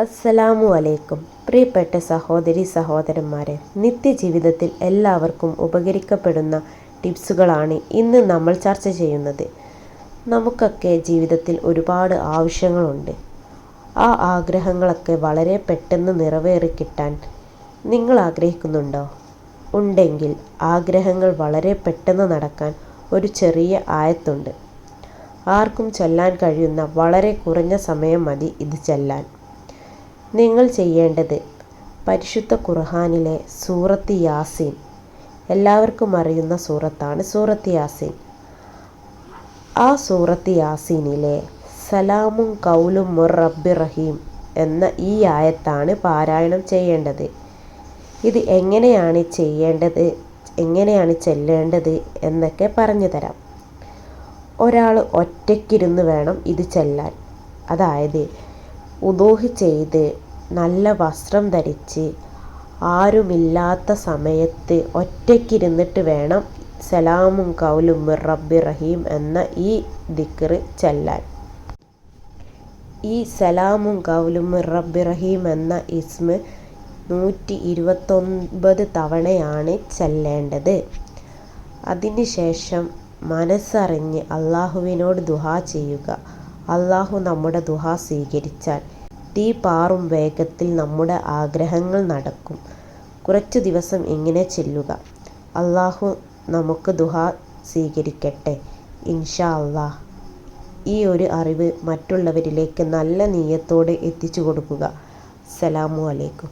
അസ്സലാമു അലൈക്കും. പ്രിയപ്പെട്ട സഹോദരി സഹോദരന്മാരെ നിത്യജീവിതത്തിൽ എല്ലാവർക്കും ഉപകരിക്കപ്പെടുന്ന ടിപ്സുകളാണ് ഇന്ന് നമ്മൾ ചർച്ച ചെയ്യുന്നത്. നമുക്കൊക്കെ ജീവിതത്തിൽ ഒരുപാട് ആവശ്യങ്ങളുണ്ട്. ആ ആഗ്രഹങ്ങളൊക്കെ വളരെ പെട്ടെന്ന് നിറവേറി കിട്ടാൻ നിങ്ങൾ ആഗ്രഹിക്കുന്നുണ്ടോ? ഉണ്ടെങ്കിൽ ആഗ്രഹങ്ങൾ വളരെ പെട്ടെന്ന് നടക്കാൻ ഒരു ചെറിയ ആയത്തുണ്ട്. ആർക്കും ചൊല്ലാൻ കഴിയുന്ന വളരെ കുറഞ്ഞ സമയം മതി ഇത് ചെല്ലാൻ. നിങ്ങൾ ചെയ്യേണ്ടത് പരിശുദ്ധ ഖുർഹാനിലെ സൂറത്ത് യാസീൻ. എല്ലാവർക്കും അറിയുന്ന സൂറത്താണ് സൂറത്ത് യാസീൻ. ആ സൂറത്ത് യാസീനിലെ സലാമും കൗലും മുർ റബ്ബി റഹീം എന്ന ഈ ആയത്താണ് പാരായണം ചെയ്യേണ്ടത്. ഇത് എങ്ങനെയാണ് ചെയ്യേണ്ടത് എങ്ങനെയാണ് ചെല്ലേണ്ടത് എന്നൊക്കെ പറഞ്ഞു തരാം. ഒരാൾ ഒറ്റയ്ക്കിരുന്ന് വേണം ഇത് ചെല്ലാൻ. അതായത് ഉദൂഹ് ചെയ്ത് നല്ല വസ്ത്രം ധരിച്ച് ആരുമില്ലാത്ത സമയത്ത് ഒറ്റയ്ക്കിരുന്നിട്ട് വേണം സലാമും കൗലും റബ്ബി റഹീം എന്ന ഈ ദിക്ർ ചെല്ലാൻ. ഈ സലാമും കൗലും റബ്ബി റഹീം എന്ന ഇസ്മ് നൂറ്റി ഇരുപത്തൊൻപത് തവണയാണ് ചെല്ലേണ്ടത്. അതിനുശേഷം മനസ്സറിഞ്ഞ് അള്ളാഹുവിനോട് ദുഹാ ചെയ്യുക. അള്ളാഹു നമ്മുടെ ദുഹാ സ്വീകരിച്ചാൽ തീ പാറും വേഗത്തിൽ നമ്മുടെ ആഗ്രഹങ്ങൾ നടക്കും. കുറച്ചു ദിവസം ഇങ്ങനെ ചെല്ലുക. അള്ളാഹു നമുക്ക് ദുഹാ സ്വീകരിക്കട്ടെ ഇൻഷാ അള്ളാഹ്. ഈ ഒരു അറിവ് മറ്റുള്ളവരിലേക്ക് നല്ല നീയത്തോടെ എത്തിച്ചു കൊടുക്കുക. അസ്സലാമു അലൈക്കും.